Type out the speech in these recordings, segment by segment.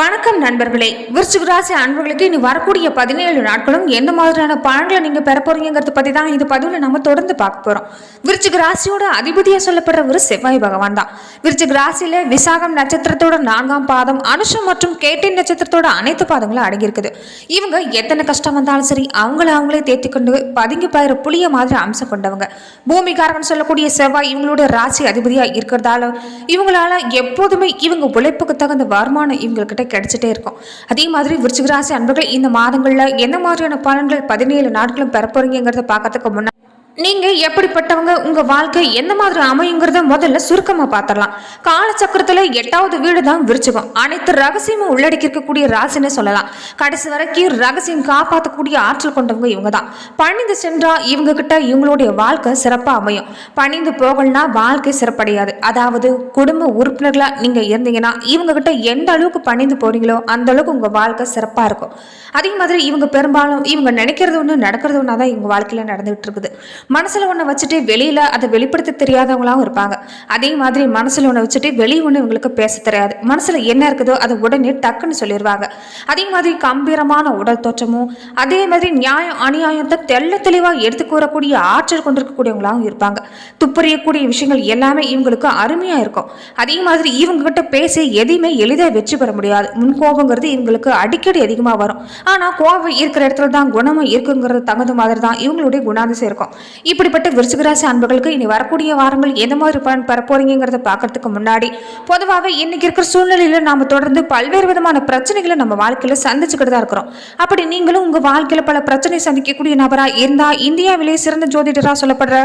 வணக்கம் நண்பர்களே. விருச்சிக ராசி அன்பர்களுக்கு இனி வரக்கூடிய பதினேழு நாட்களும் எந்த மாதிரியான பலன்களை நீங்க பெற போறீங்கிறத பத்தி தான் இந்த பதிவுல நம்ம தொடர்ந்து பார்க்க போறோம். விருச்சிக ராசியோட அதிபதியா சொல்லப்படுற ஒரு செவ்வாய் பகவான் தான். விருச்சிக ராசியில விசாகம் நட்சத்திரத்தோட நான்காம் பாதம் அனுஷம் மற்றும் கேட்டை நட்சத்திரத்தோட அனைத்து பாதங்களும் அடங்கியிருக்குது இவங்க எத்தனை கஷ்டம் வந்தாலும் சரி அவங்கள அவங்களே தேத்தி கொண்டு பதுங்கி பயிர புளிய மாதிரி அம்சம் கொண்டவங்க. பூமிகாரகன் சொல்லக்கூடிய செவ்வாய் இவங்களோட ராசி அதிபதியா இருக்கிறதால இவங்களால எப்போதுமே இவங்க உழைப்புக்கு தகுந்த வருமானம் இவங்ககிட்ட கிடைச்சிட்டே இருக்கும். அதே மாதிரி விருச்சிகராசி அன்பர்கள் இந்த மாதங்கள்ல என்ன மாதிரியான பலன்கள் பதினேழு நாட்களும் பெற போறீங்கிறத பார்க்கறதுக்கு முன்னாடி நீங்க எப்படிப்பட்டவங்க? உங்க வாழ்க்கை எந்த மாதிரி அமையுங்கிறத முதல்ல சுருக்கமா பார்த்துடலாம் காலச்சக்கரத்துல எட்டாவது வீடு தான் விரிச்சுக்கும் அனைத்து ரகசியமும் உள்ளடக்கி இருக்கக்கூடிய ராசின்னு சொல்லலாம். கடைசி வரைக்கும் ரகசியம் காப்பாற்றக்கூடிய ஆற்றல் கொண்டவங்க இவங்க தான் பணிந்து சென்றா இவங்க கிட்ட இவங்களுடைய வாழ்க்கை சிறப்பா அமையும். பணிந்து போகலனா வாழ்க்கை சிறப்படையாது. அதாவது குடும்ப உறுப்பினர்களா நீங்க இருந்தீங்கன்னா இவங்க கிட்ட எந்த அளவுக்கு பணிந்து போறீங்களோ அந்த அளவுக்கு உங்க வாழ்க்கை சிறப்பா இருக்கும். அதே மாதிரி இவங்க பெரும்பாலும் இவங்க நினைக்கிறது ஒன்று நடக்கிறது ஒன்றா தான் இவங்க வாழ்க்கையில நடந்துகிட்டு இருக்குது. மனசில் ஒன்று வச்சுட்டு வெளியில் அதை வெளிப்படுத்த தெரியாதவங்களாவும் இருப்பாங்க. அதே மாதிரி மனசில் ஒன்று வச்சுட்டு வெளியே ஒன்று இவங்களுக்கு பேச தெரியாது. மனசில் என்ன இருக்குதோ அதை உடனே டக்குன்னு சொல்லிடுவாங்க அதே மாதிரி கம்பீரமான உடல் தோற்றமும் அதே மாதிரி நியாயம் அநியாயத்தை தெள்ள தெளிவாக எடுத்து கூறக்கூடிய ஆற்றல் கொண்டிருக்கக்கூடியவங்களாகவும் இருப்பாங்க. துப்பறியக்கூடிய விஷயங்கள் எல்லாமே இவங்களுக்கு அருமையாக இருக்கும். அதே மாதிரி இவங்ககிட்ட பேசி எதையுமே எளிதாக வெற்றி பெற முடியாது. முன்கோபங்கிறது இவங்களுக்கு அடிக்கடி அதிகமாக வரும். ஆனால் கோபம் இருக்கிற இடத்துல தான் குணமும் இருக்குங்கிறது தகுந்த மாதிரி தான் இவங்களுடைய குணாதிசயம் இருக்கும். இப்படிப்பட்ட விருச்சிகராசி அன்பர்களுக்கு இனி வரக்கூடிய வாரங்கள் எந்த மாதிரி பலன் பெறப்போறீங்கிறத பார்க்கறதுக்கு முன்னாடி பொதுவாகவே இன்னைக்கு இருக்கிற சூழ்நிலையில நாம தொடர்ந்து பல்வேறு விதமான பிரச்சனைகளை நம்ம வாழ்க்கையில சந்திச்சுக்கிட்டு தான் இருக்கிறோம். அப்படி நீங்களும் உங்க வாழ்க்கையில பல பிரச்சனை சந்திக்கக்கூடிய நபரா இருந்தா இந்தியாவிலே சிறந்த ஜோதிடரா சொல்லப்படுற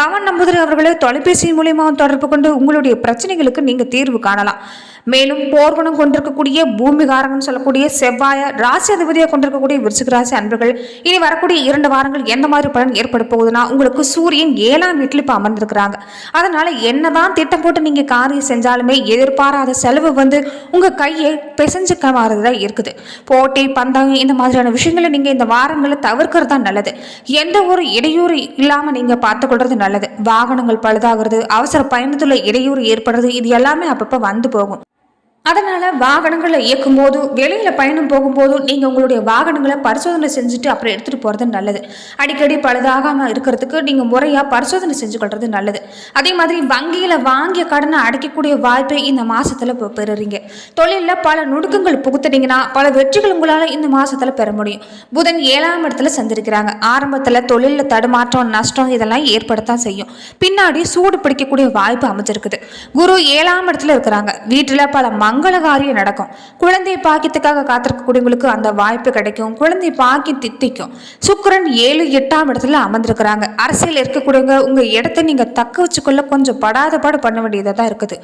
பவன் நம்பூதிரி அவர்களை தொலைபேசி மூலியமாக தொடர்பு கொண்டு உங்களுடைய பிரச்சனைகளுக்கு நீங்க தீர்வு காணலாம். மேலும் போர்வனம் கொண்டிருக்கக்கூடிய பூமிகாரங்கன்னு சொல்லக்கூடிய செவ்வாய ராசி அதிபதியாக கொண்டிருக்கக்கூடிய விருச்சிக ராசி அன்பர்கள் இனி வரக்கூடிய இரண்டு வாரங்கள் எந்த மாதிரி பலன் ஏற்பட போகுதுன்னா உங்களுக்கு சூரியன் ஏழாம் வீட்டில் இப்போ அமர்ந்திருக்கிறாங்க. அதனால என்னதான் திட்டம் போட்டு நீங்க காரியம் செஞ்சாலுமே எதிர்பாராத செலவு வந்து உங்க கையை பிசைஞ்சுக்க தான் இருக்குது. போட்டி பந்தயம் இந்த மாதிரியான விஷயங்களை நீங்க இந்த வாரங்களை தவிர்க்கிறது தான் நல்லது. எந்த ஒரு இடையூறு இல்லாம நீங்க பார்த்துக்கொள்றது நல்லது. வாகனங்கள் பழுதாகிறது அவசர பயணத்துல இடையூறு ஏற்படுறது இது எல்லாமே அப்பப்போ வந்து போகும். அதனால வாகனங்களை இயக்கும் போது வெளியில பயணம் போகும்போது நீங்க உங்களுடைய வாகனங்களை பரிசோதனை செஞ்சுட்டு அப்புறம் எடுத்துட்டு போறது நல்லது. அடிக்கடி பழுதாகாம இருக்கிறதுக்கு நீங்க முறையா பரிசோதனை செஞ்சு கொள்றது நல்லது. அதே மாதிரி வங்கியில வாங்கிய கடனை அடைக்கக்கூடிய வாய்ப்பை இந்த மாசத்துல பெறுறீங்க. தொழிலில் பல நுணுக்கங்கள் புகுத்துனீங்கன்னா பல வெற்றிகள் உங்களால இந்த மாசத்துல பெற முடியும். புதன் ஏழாம் இடத்துல சந்திருக்கிறாங்க. ஆரம்பத்துல தொழிலில் தடுமாற்றம் நஷ்டம் இதெல்லாம் ஏற்படத்தான் செய்யும். பின்னாடி சூடு பிடிக்கக்கூடிய வாய்ப்பு அமைஞ்சிருக்குது. குரு ஏழாம் இடத்துல இருக்கிறாங்க. வீட்டுல பல மங்கள காரியம் நடக்கும். குழந்தை பாக்கியத்துக்காக காத்திருக்கக்கூடியவங்களுக்கு அந்த வாய்ப்பு கிடைக்கும். குழந்தை பாக்கி தித்திக்கும். சுக்கிரன் ஏழு எட்டாம் இடத்துல அமர்ந்திருக்கிறாங்க. அரசியல் இருக்கக்கூடியவங்க உங்க இடத்தை நீங்க தக்க வச்சுக்கொள்ள கொஞ்சம் படாத பாடு பண்ண வேண்டியதாக தான் இருக்குது.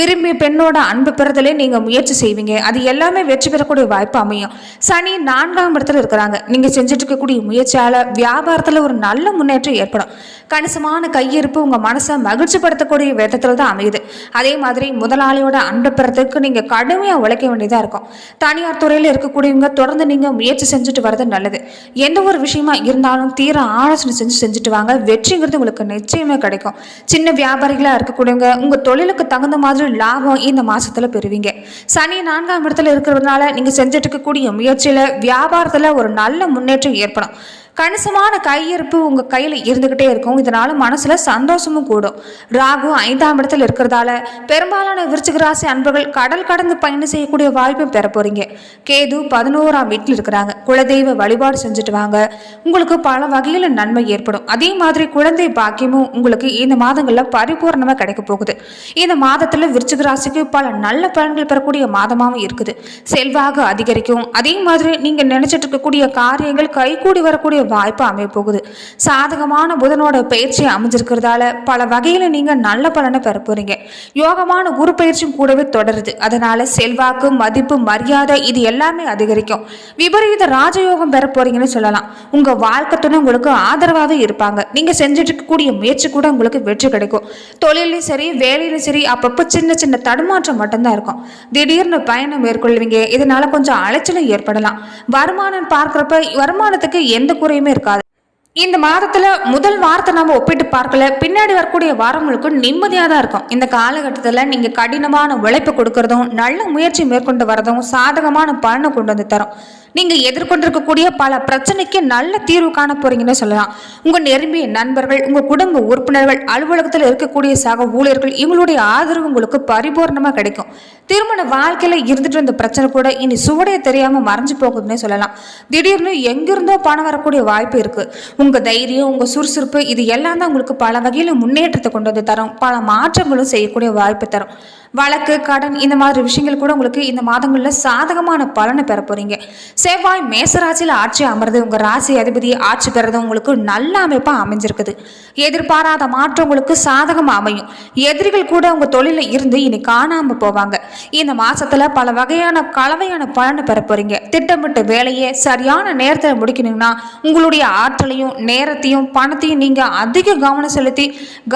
விரும்பிய பெண்ணோட அன்பு பெறுதலே நீங்க முயற்சி செய்வீங்க. அது எல்லாமே வெற்றி பெறக்கூடிய வாய்ப்பு அமையும். சனி நான்காம் இடத்துல இருக்கிறாங்க. நீங்க செஞ்சுட்டு இருக்கக்கூடிய முயற்சியால வியாபாரத்தில் ஒரு நல்ல முன்னேற்றம் ஏற்படும். கணிசமான கையிருப்பு உங்க மனசை மகிழ்ச்சிப்படுத்தக்கூடிய விதத்தில் தான் அமையுது. அதே மாதிரி முதலாளியோட அன்பு பெறத்துக்கு நீங்கள் கடுமையா உழைக்க வேண்டியதா இருக்கும். தனியார் துறையில இருக்கக்கூடியவங்க தொடர்ந்து நீங்க முயற்சி செஞ்சுட்டு வர்றது நல்லது. எந்த ஒரு விஷயமா இருந்தாலும் தீர ஆலோசனை செஞ்சு செஞ்சுட்டு வாங்க. வெற்றிங்கிறது உங்களுக்கு நிச்சயமே கிடைக்கும். சின்ன வியாபாரிகளா இருக்கக்கூடியவங்க உங்க தொழிலுக்கு தகுந்த மாதிரி லாபம் இந்த மாசத்துல பெறுவீங்க. சனி நான்காம் இடத்துல இருக்கிறதுனால நீங்க செஞ்சுட்டு இருக்கக்கூடிய முயற்சியில் வியாபாரத்துல ஒரு நல்ல முன்னேற்றம் ஏற்படும். கணிசமான கையிருப்பு உங்கள் கையில் இருந்துக்கிட்டே இருக்கும். இதனால் மனசில் சந்தோஷமும் கூடும். ராகு ஐந்தாம் இடத்தில் இருக்கிறதால பெரும்பாலான விருச்சிக ராசி அன்பர்கள் கடல் கடந்து பயணம் செய்யக்கூடிய வாய்ப்பும் பெற போகிறீங்க கேது பதினோராம் வீட்டில் இருக்கிறாங்க. குலதெய்வ வழிபாடு செஞ்சுட்டு வாங்க. உங்களுக்கு பல வகையில் நன்மை ஏற்படும். அதே மாதிரி குழந்தை பாக்கியமும் உங்களுக்கு இந்த மாதங்களில் பரிபூர்ணமாக கிடைக்க போகுது. இந்த மாதத்தில் விருச்சிக ராசிக்கு பல நல்ல பலன்கள் பெறக்கூடிய மாதமாகவும் இருக்குது. செல்வாக அதிகரிக்கும். அதே மாதிரி நீங்கள் நினைச்சிட்டு இருக்கக்கூடிய காரியங்கள் கைகூடி வரக்கூடிய வாய்ப்பு அமைய போகுது சாதகமான புதனோட பயிற்சி அமைஞ்சிருக்கிறதால பல வகையில நீங்க நல்ல பலனை பெற போறீங்க. யோகமான குரு பயிற்சியும் கூடவே தொடருது. அதனால செல்வாக்கு மதிப்பு மரியாதை இது எல்லாமே அதிகரிக்கும். விபரீத ராஜயோகம் பெற போகிறீங்கன்னு சொல்லலாம். உங்க வாழ்க்கை துணை உங்களுக்கு ஆதரவாகவே இருப்பாங்க. நீங்க செஞ்சுட்டு இருக்கக்கூடிய முயற்சி கூட உங்களுக்கு வெற்றி கிடைக்கும். தொழிலையும் சரி வேலையிலும் சரி அப்பப்போ சின்ன சின்ன தடுமாற்றம் மட்டும்தான் இருக்கும். திடீர்னு பயணம் மேற்கொள்வீங்க. இதனால கொஞ்சம் அலைச்சலும் ஏற்படலாம். வருமானம் பார்க்குறப்ப வருமானத்துக்கு எந்த குறையுமே இருக்காது. இந்த மாதத்துல முதல் வாரத்தை நம்ம ஒப்பிட்டு பார்க்கல. பின்னாடி வரக்கூடிய வாரங்களுக்கு நிம்மதியாக தான் இருக்கும். இந்த காலகட்டத்தில் நீங்க கடினமான உழைப்பு கொடுக்கறதும் நல்ல முயற்சி மேற்கொண்டு வரதும் சாதகமான பலனை கொண்டு வந்து தரும். நீங்க எதிர்கொண்டிருக்கக்கூடிய பல பிரச்சனைக்கு நல்ல தீர்வு காண போறீங்கன்னு சொல்லலாம். உங்க நெருங்கிய நண்பர்கள் உங்க குடும்ப உறுப்பினர்கள் அலுவலகத்தில் இருக்கக்கூடிய சக ஊழியர்கள் இவங்களுடைய ஆதரவு உங்களுக்கு பரிபூர்ணமா கிடைக்கும். திருமண வாழ்க்கையில இருந்துட்டு இருந்த பிரச்சனை கூட இனி சுவடைய தெரியாம மறைஞ்சு போகுதுன்னே சொல்லலாம். திடீர்னு எங்கிருந்தோ பணம் வரக்கூடிய வாய்ப்பு இருக்கு. உங்கள் தைரியம் உங்கள் சுறுசுறுப்பு இது எல்லாம் தான் உங்களுக்கு பல வகையில் முன்னேற்றத்தை கொண்டு வந்து தரும். பல மாற்றங்களும் செய்யக்கூடிய வாய்ப்பு தரும். வழக்கு கடன் இந்த மாதிரி விஷயங்கள் கூட உங்களுக்கு இந்த மாதங்களில் சாதகமான பலனை பெற போகிறீங்க செவ்வாய் மேசராசியில் ஆட்சி அமர்றது உங்கள் ராசி அதிபதி ஆட்சி பெறது உங்களுக்கு நல்ல அமைப்பாக அமைஞ்சிருக்குது. எதிர்பாராத மாற்றம் உங்களுக்கு சாதகமாக அமையும். எதிரிகள் கூட உங்கள் தொழிலில் இருந்து இனி காணாமல் போவாங்க. இந்த மாதத்தில் பல வகையான கலவையான பலனை பெற போகிறீங்க திட்டமிட்ட வேலையை சரியான நேரத்தில் முடிக்கணும்னா உங்களுடைய ஆற்றலையும் நேரத்தையும் பணத்தையும் நீங்கள் அதிக கவனம் செலுத்தி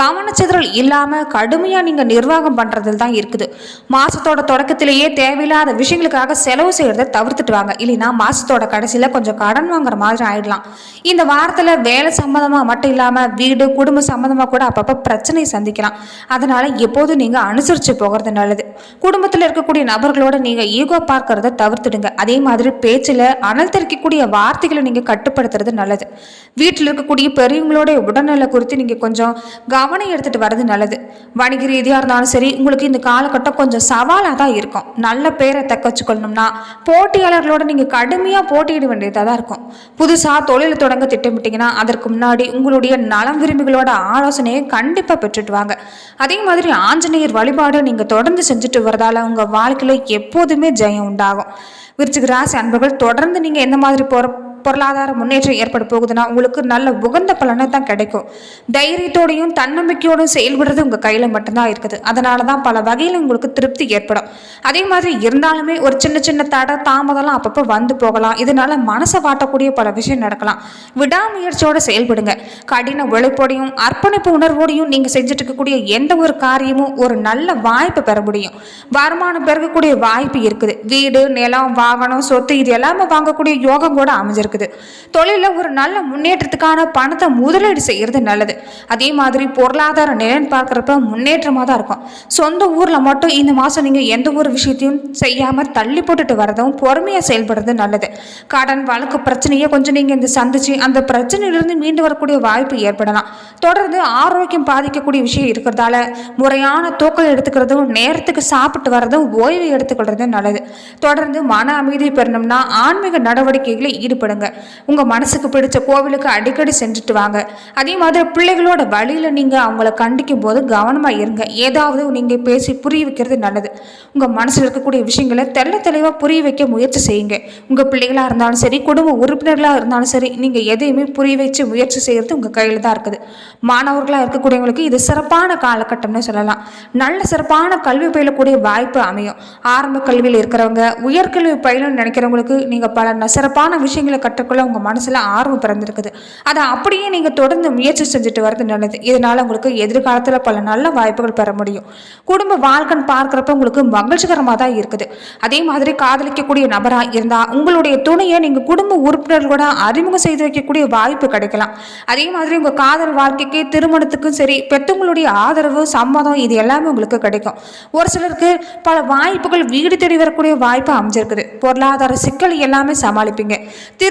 கவனச்சிதறல் இல்லாமல் கடுமையாக நீங்கள் நிர்வாகம் பண்ணுறதில் தான் இருக்குது. மாதத்தோட தொடக்கத்திலேயே தேவையில்லாத விஷயங்களுக்காக செலவு செய்யறதை தவிர்த்துட்டு வாங்க இல்லைன்னா மாதத்தோட கடைசியில் கொஞ்சம் கடன் வாங்குற மாதிரி ஆயிடலாம். இந்த வாரத்தில் வேலை சம்மந்தமாக மட்டும் இல்லாமல் வீடு குடும்ப சம்மந்தமாக கூட அப்பப்போ பிரச்சனை சந்திக்கலாம். அதனால் எப்போதும் நீங்கள் அனுசரித்து போகிறது நல்லது. குடும்பத்தில் இருக்கக்கூடிய நபர்களோட நீங்கள் ஈகோ பார்க்கறத தவிர்த்துடுங்க. அதே மாதிரி பேச்சில் அனல் தெறிக்கக்கூடிய வார்த்தைகளை நீங்கள் கட்டுப்படுத்துறது நல்லது. வீட்டில் இருக்கக்கூடிய பெரியவங்களோட உடல்நல குறித்து நீங்கள் கொஞ்சம் கவனம் எடுத்துகிட்டு வர்றது நல்லது. வணிக ரீதியாக இருந்தாலும் சரி உங்களுக்கு இந்த காலகட்டம் கொஞ்சம் சவாலாக தான் இருக்கும். நல்ல பேரை தக்க வச்சுக்கொள்ளணும்னா போட்டியாளர்களோட நீங்கள் கடுமையாக போட்டியிட வேண்டியதாக தான் இருக்கும். புதுசாக தொழில் தொடங்க திட்டமிட்டிங்கன்னா அதற்கு முன்னாடி உங்களுடைய நலம் விரும்பிகளோட ஆலோசனையை கண்டிப்பாக பெற்றுட்டு வாங்க. அதே மாதிரி ஆஞ்சநேயர் வழிபாடு நீங்கள் தொடர்ந்து செஞ்சுட்டு வரதால உங்கள் வாழ்க்கையில் எப்போதுமே ஜெயம் உண்டாகும். விருச்சிக ராசி அன்பர்கள் தொடர்ந்து நீங்கள் எந்த மாதிரி போகிற பொருளாதார முன்னேற்றம் ஏற்பட போகுதுன்னா உங்களுக்கு நல்ல உகந்த பலனை தான் கிடைக்கும். தைரியத்தோடையும் தன்னம்பிக்கையோடும் செயல்படுறது உங்கள் கையில் மட்டும்தான் இருக்குது. அதனால தான் பல வகையில் உங்களுக்கு திருப்தி ஏற்படும். அதே மாதிரி இருந்தாலுமே ஒரு சின்ன சின்ன தடை தாமதம்லாம் அப்பப்போ வந்து போகலாம். இதனால மனசை வாட்டக்கூடிய பல விஷயம் நடக்கலாம். விடாமுயற்சியோடு செயல்படுங்க. கடின உழைப்போடையும் அர்ப்பணிப்பு உணர்வோடையும் நீங்கள் செஞ்சுட்டு இருக்கக்கூடிய எந்த ஒரு காரியமும் ஒரு நல்ல வாய்ப்பு பெற முடியும். வருமானம் பெருகக்கூடிய வாய்ப்பு இருக்குது. வீடு நிலம் வாகனம் சொத்து இது எல்லாமே வாங்கக்கூடிய யோகம் கூட அமைஞ்சிருக்குது தொழிலில் ஒரு நல்ல முன்னேற்றத்துக்கான பணத்தை முதலீடு செய்கிறது நல்லது. அதே மாதிரி பொருளாதார நிலைன்னு பார்க்குறப்ப முன்னேற்றமாக தான் இருக்கும். சொந்த ஊரில் மட்டும் இந்த மாதம் நீங்கள் எந்த ஒரு விஷயத்தையும் செய்யாமல் தள்ளி போட்டுட்டு வரதும் பொறுமையாக செயல்படுறது நல்லது. கடன் வழக்கு பிரச்சனையை கொஞ்சம் நீங்கள் இந்த சந்திச்சு அந்த பிரச்சனையிலிருந்து மீண்டு வரக்கூடிய வாய்ப்பு ஏற்படலாம். தொடர்ந்து ஆரோக்கியம் பாதிக்கக்கூடிய விஷயம் இருக்கிறதால முறையான தூக்கம் எடுத்துக்கிறதும் நேரத்துக்கு சாப்பிட்டு வர்றதும் ஓய்வு எடுத்துக்கொள்றதும் நல்லது. தொடர்ந்து மன அமைதி பெறணும்னா ஆன்மீக நடவடிக்கைகளில் ஈடுபடுங்க. உங்கள் மனசுக்கு பிடிச்ச கோவிலுக்கு அடிக்கடி செஞ்சுட்டு வாங்க. அதே மாதிரி பிள்ளைகளோட வழியில் நீங்கள் அவங்கள கண்டிக்கும் போது கவனமாக இருங்க. ஏதாவது நீங்கள் பேசி புரிய வைக்கிறது நல்லது. உங்கள் மனசில் இருக்கக்கூடிய விஷயங்களை தெள்ள தெளிவாக புரிய வைக்க முயற்சி செய்யுங்க. உங்கள் பிள்ளைகளாக இருந்தாலும் சரி குடும்ப உறுப்பினர்களாக இருந்தாலும் சரி நீங்கள் எதையுமே புரிய வச்சு முயற்சி செய்கிறது உங்கள் கையில் தான் இருக்குது. மாணவர்களாக இருக்கக்கூடியவங்களுக்கு இது சிறப்பான காலகட்டம்னு சொல்லலாம். நல்ல சிறப்பான கல்வி பயிலக்கூடிய வாய்ப்பு அமையும். ஆரம்ப கல்வியில் இருக்கிறவங்க உயர்கல்வி பயிலன்னு நினைக்கிறவங்களுக்கு நீங்கள் பல ந- சிறப்பான விஷயங்களை கற்றுக்கொள்ள உங்கள் மனசில் ஆர்வம் பிறந்திருக்குது. அதை அப்படியே நீங்கள் தொடர்ந்து முயற்சி செஞ்சுட்டு வர்றது நல்லது. இதனால் உங்களுக்கு எதிர்காலத்தில் பல நல்ல வாய்ப்புகள் பெற முடியும். குடும்ப வாழ்க்கைன்னு பார்க்குறப்ப உங்களுக்கு மகிழ்ச்சிகரமாக தான் இருக்குது. அதே மாதிரி காதலிக்கக்கூடிய நபராக இருந்தால் உங்களுடைய துணையை நீங்கள் குடும்ப உறுப்பினர்களோட அறிமுகம் செய்து வைக்கக்கூடிய வாய்ப்பு கிடைக்கலாம். அதே மாதிரி உங்கள் காதல் வாழ்க்கைக்கு திருமணத்துக்கும் சரி பெற்றவங்களுடைய ஆதரவு சம்மதம் இது எல்லாமே உங்களுக்கு கிடைக்கும். ஒரு சிலருக்கு பல வாய்ப்புகள் வீடு தேடி வரக்கூடிய வாய்ப்பு அமைஞ்சிருக்குது. பொருளாதார சிக்கல் எல்லாமே சமாளிப்பீங்க.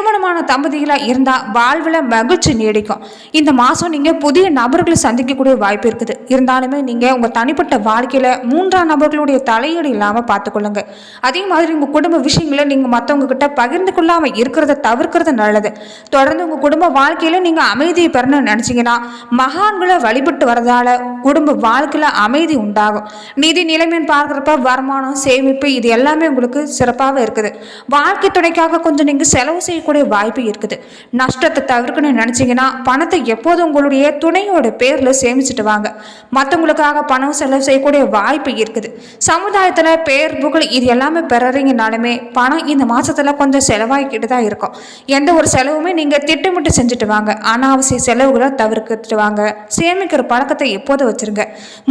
திருமணமான தம்பதிகளாக இருந்தால் வாழ்வில் மகிழ்ச்சி நீடிக்கும். இந்த மாதம் நீங்கள் புதிய நபர்களை சந்திக்கக்கூடிய வாய்ப்பு இருக்குது. இருந்தாலுமே நீங்கள் உங்கள் தனிப்பட்ட வாழ்க்கையில் மூன்றாம் நபர்களுடைய தலையீடு இல்லாமல் பார்த்துக்கொள்ளுங்க. அதே மாதிரி உங்கள் குடும்ப விஷயங்களை நீங்கள் மற்றவங்க கிட்ட பகிர்ந்து கொள்ளாமல் இருக்கிறத தவிர்க்கிறது நல்லது. தொடர்ந்து உங்கள் குடும்ப வாழ்க்கையில் நீங்கள் அமைதியை பெறணும்னு நினச்சிங்கன்னா மகான்களை வழிபட்டு வரதால் குடும்ப வாழ்க்கையில் அமைதி உண்டாகும். நிதி நிலைமைன்னு பார்க்குறப்ப வருமானம் சேமிப்பு இது எல்லாமே உங்களுக்கு சிறப்பாக இருக்குது. வாழ்க்கை துணைக்காக கொஞ்சம் நீங்கள் செலவு செய்யக்கூடிய வாய்ப்பு இருக்குது. நஷ்டத்தை தவிர்க்கணும்னு நினச்சிங்கன்னா பணத்தை எப்போதும் உங்களுடைய துணையோட பேரில் சேமிச்சுட்டு வாங்க. மற்றவங்களுக்காக பணம் செலவு செய்யக்கூடிய வாய்ப்பு இருக்குது. சமுதாயத்தில் பேர் புகழ் இது எல்லாமே பெறறீங்கனாலுமே பணம் இந்த மாதத்தில் கொஞ்சம் செலவாகிக்கிட்டு தான் இருக்கும். எந்த ஒரு செலவுமே நீங்கள் திட்டமிட்டு செஞ்சுட்டு வாங்க. அனாவசிய செலவுகளை தவிர்த்துட்டு வாங்க. சேமிக்கிற பழக்கத்தை எப்போதும் வச்சிருங்க.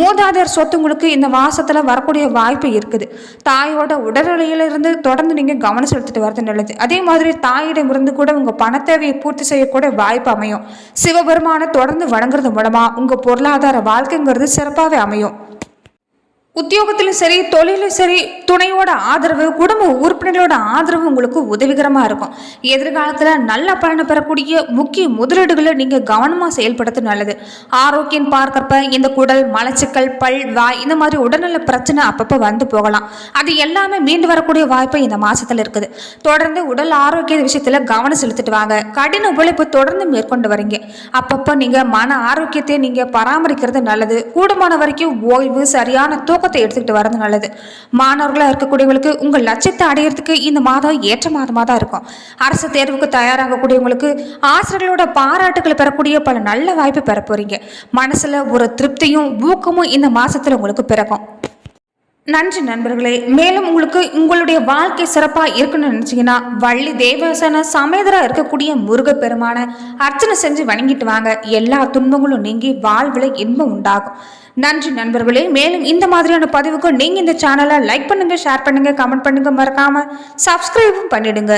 மூதாதையர் சொத்து உங்களுக்கு இந்த மாதத்தில் வரக்கூடிய வாய்ப்பு இருக்குது. தாயோட உடல்நிலையிலிருந்து தொடர்ந்து நீங்கள் கவனம் செலுத்திட்டு வரது நல்லது. அதே மாதிரி தாயோட ஆலயம் இருந்து கூட உங்க பண தேவையை பூர்த்தி செய்யக்கூட வாய்ப்பு அமையும். சிவபெருமானை தொடர்ந்து வணங்குறது மூலமா உங்க பொருளாதார வாழ்க்கைங்கிறது சிறப்பாகவே அமையும். உத்தியோகத்திலும் சரி தொழிலும் சரி துணையோட ஆதரவு குடும்ப உறுப்பினர்களோட ஆதரவு உங்களுக்கு உதவிகரமாக இருக்கும். எதிர்காலத்தில் நல்ல பலனை பெறக்கூடிய முக்கிய முதலீடுகளை நீங்கள் கவனமாக செயல்படுத்த நல்லது. ஆரோக்கியம் பார்க்கறப்ப இந்த குடல் மலச்சிக்கல் பல் வாய் இந்த மாதிரி உடல்நல பிரச்சனை அப்பப்போ வந்து போகலாம். அது எல்லாமே மீண்டு வரக்கூடிய வாய்ப்பு இந்த மாதத்தில் இருக்குது. தொடர்ந்து உடல் ஆரோக்கிய விஷயத்தில் கவனம் செலுத்திட்டு வாங்க. கடின உழைப்பு தொடர்ந்து மேற்கொண்டு வரீங்க. அப்பப்போ நீங்கள் மன ஆரோக்கியத்தை நீங்கள் பராமரிக்கிறது நல்லது. கூடுமான வரைக்கும் ஓய்வு சரியான நோக்கத்தை எடுத்துக்கிட்டு வரது நல்லது. மாணவர்களாக இருக்கக்கூடியவங்களுக்கு உங்கள் லட்சியத்தை அடையிறதுக்கு இந்த மாதம் ஏற்ற மாதமாக தான் இருக்கும். அரசு தேர்வுக்கு தயாராகக்கூடியவங்களுக்கு ஆசிரியர்களோட பாராட்டுகளை பெறக்கூடிய பல நல்ல வாய்ப்பு பெற போகிறீங்க மனசில் ஒரு திருப்தியும் ஊக்கமும் இந்த மாதத்தில் உங்களுக்கு பிறக்கும். நன்றி நண்பர்களே. மேலும் உங்களுக்கு உங்களுடைய வாழ்க்கை சிறப்பாக இருக்கணும்னு நினச்சிங்கன்னா வள்ளி தேவசன சமேதராக இருக்கக்கூடிய முருகப்பெருமான அர்ச்சனை செஞ்சு வணங்கிட்டு வாங்க. எல்லா துன்பங்களும் நீங்கி வாழ்வில் இன்பம் உண்டாகும். நன்றி நண்பர்களே. மேலும் இந்த மாதிரியான பதிவுக்கு நீங்கள் இந்த சேனலை லைக் பண்ணுங்கள் ஷேர் பண்ணுங்கள் கமெண்ட் பண்ணுங்கள் மறக்காமல் சப்ஸ்கிரைபும் பண்ணிடுங்க.